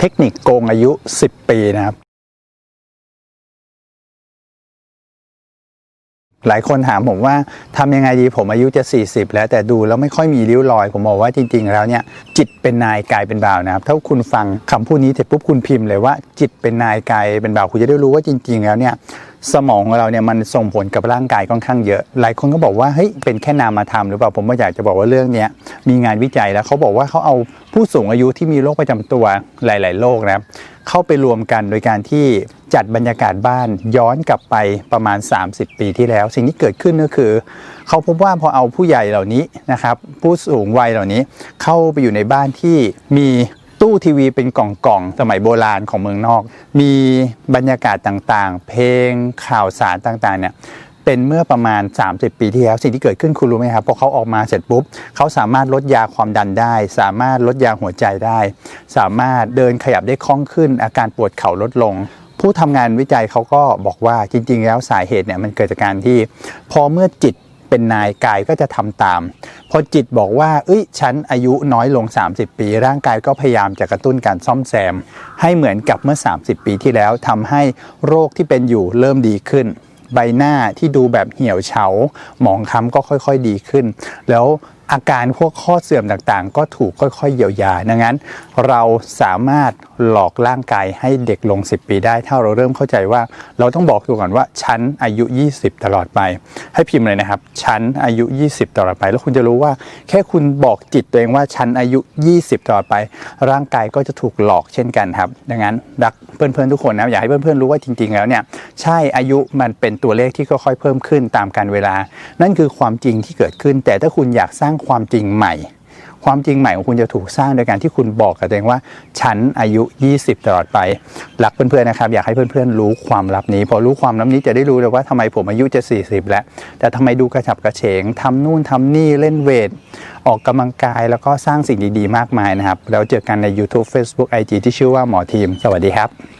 เทคนิคโกงอายุ 10 ปีนะครับ หลายคนถามผมว่าทำยังไงดีผมอายุจะ 40 แล้วแต่ดูแล้วไม่ค่อยมีริ้วรอย ผมบอกว่าจริง ๆ แล้วเนี่ย จิตเป็นนายกายเป็นบ่าวนะครับ ถ้าคุณฟังคำพูดนี้เสร็จปุ๊บคุณพิมพ์เลยว่าจิตเป็นนายกายเป็นบ่าวคุณจะได้รู้ว่าจริง ๆ แล้วเนี่ย สมองของเราเนี่ยมันส่งผลกับร่างกายค่อนข้างเยอะ หลายคนก็บอกว่าเฮ้ยเป็นแค่นามธรรมหรือเปล่าผมก็อยากจะบอกว่าเรื่องนี้มีงานวิจัยแล้วเขาบอกว่าเขาเอาผู้สูงอายุที่มีโรคประจำตัวหลาย ๆ โรคนะครับเข้าไปรวมกันโดยการที่จัดบรรยากาศบ้านย้อนกลับไปประมาณ 30 ปีที่แล้ว สิ่งที่เกิดขึ้นก็คือเขาพบว่าพอเอาผู้ใหญ่เหล่านี้นะครับผู้สูงวัยเหล่านี้เข้าไปอยู่ในบ้านที่มี ตู้ทีวีเป็นกล่องๆ สมัยโบราณของเมืองนอก มีบรรยากาศต่างๆ เพลงข่าวสารต่างๆเนี่ยเป็นเมื่อประมาณ 30 ปีที่แล้วสิ่งที่เกิดขึ้นคุณรู้ไหมครับพอเขาออกมาเสร็จปุ๊บเขาสามารถลดยาความดันได้ สามารถลดยาหัวใจได้ สามารถเดินขยับได้คล่องขึ้น อาการปวดเข่าลดลง ผู้ทำงานวิจัยเขาก็บอกว่าจริง ๆ แล้วสาเหตุเนี่ยมันเกิดจากการที่ พอเมื่อจิต เป็นนายกายก็จะทำตาม พอจิตบอกว่า เอ้ยฉันอายุน้อยลง 30 ปี ร่างกายก็พยายามจะกระตุ้นการซ่อมแซม ให้เหมือนกับเมื่อ 30 ปีที่แล้วทำให้โรคที่เป็นอยู่เริ่มดีขึ้น ใบหน้าที่ดูแบบเหี่ยวเฉาหมองคล้ำก็ค่อย ๆ ดีขึ้น แล้ว อาการพวกข้อเสื่อมต่างๆ ก็ถูกค่อยๆเยียวยา ดังนั้น เราสามารถหลอกร่างกายให้เด็กลง 10 ปีได้ ถ้าเราเริ่มเข้าใจว่า เราต้องบอกตัวก่อนว่าฉันอายุ 20 ตลอดไป ให้พิมพ์เลยนะครับฉันอายุ 20 ตลอดไป แล้วคุณจะรู้ว่า แค่คุณบอกจิตตัวเองว่าฉันอายุ 20 ตลอดไป ร่างกายก็จะถูกหลอกเช่นกันครับ ดังนั้นรักเพื่อนๆทุกคนนะอยากให้เพื่อนๆรู้ว่าจริงๆแล้วเนี่ยใช่อายุมันเป็นตัวเลขที่ค่อยๆเพิ่มขึ้นตามกาลเวลา นั่นคือความจริงที่เกิดขึ้น แต่ถ้าคุณอยากสร้างความจริงใหม่ ความจริงใหม่ของคุณจะถูกสร้างโดยการที่คุณบอกกับตัวเองว่า ฉันอายุ 20 ตลอดไปรักเพื่อนๆนะครับ อยากให้เพื่อนๆรู้ความลับนี้ พอรู้ความลับนี้จะได้รู้เลยว่าทำไมผมอายุจะ 40 แล้ว แต่ทำไมดูกระฉับกระเฉงทำนู่นทำนี่เล่นเวท ออกกำลังกายแล้วก็สร้างสิ่งดีๆ มากมายนะครับแล้วเจอกันใน YouTube Facebook IG ที่ชื่อว่าหมอทีม สวัสดีครับ